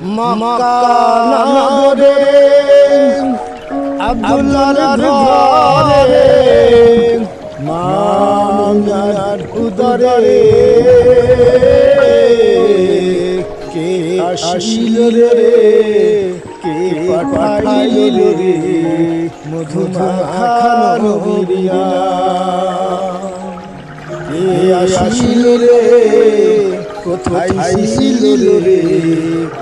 মক্কা নগরে আব্দুল্লাহর ঘরে মামিনার উদরে কে আসিল রে? কে পাঠাইল রে? মধু মাখানো কে আসিল রে? কোথায় ছিল রে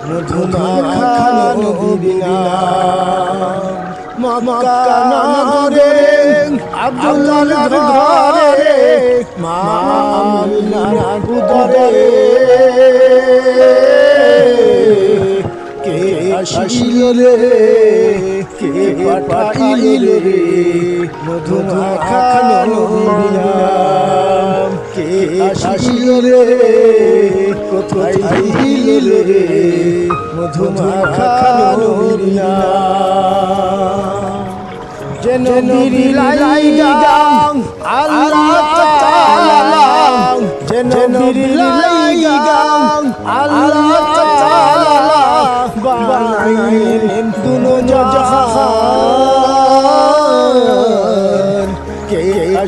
মধু মাখানো বিরিয়া মক্কা নগরে আব্দুল্লাহর ঘরে মা আমিনার উদরে কে আসিল রে কে পাঠাইল রে মধু মাখানো বিরিয়া কে আসিল রে কোথায় ছিল রে মধু মাখানো বিরিয়া যেন বিরিলাই গাম আল্লাহ তাআলা যেন বিরিলাই গাম আল্লাহ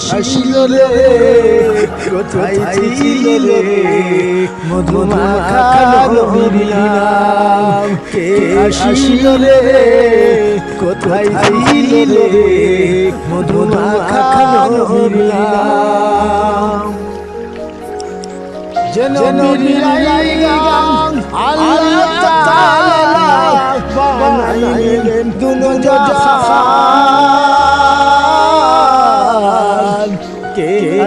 কে আসিল রে কোথায় ছিল রে মধু মাখানো বিনাম কে আসিল রে কোথায় ছিল রে মধু মাখানো বিনাম যেন বিলাই গান আল্লাহ তাআলা বানাইলেন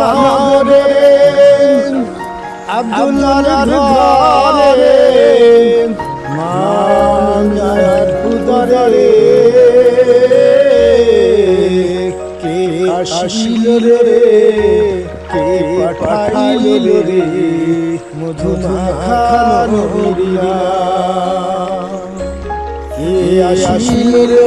নগরে আব্দুল্লাহর ঘরে মাঙ্গার উদরে কে আসিল রে কে পাঠাইল রে মধু মাখানো বিরিয়া কে আসিল রে?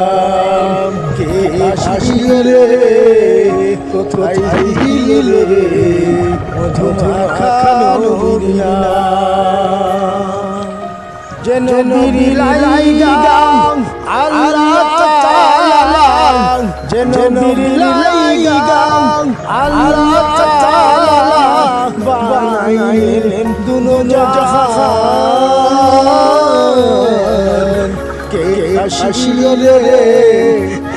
কে রে কোথায় ছিল রে মধু মাখানো বিরাম যেন বিরিলাই গাং আল্লাহ তাআলা যেন বিরিলাই গাং আল্লাহ তাআলা বানাইলেন দুনো জাহান কে আসিল রে?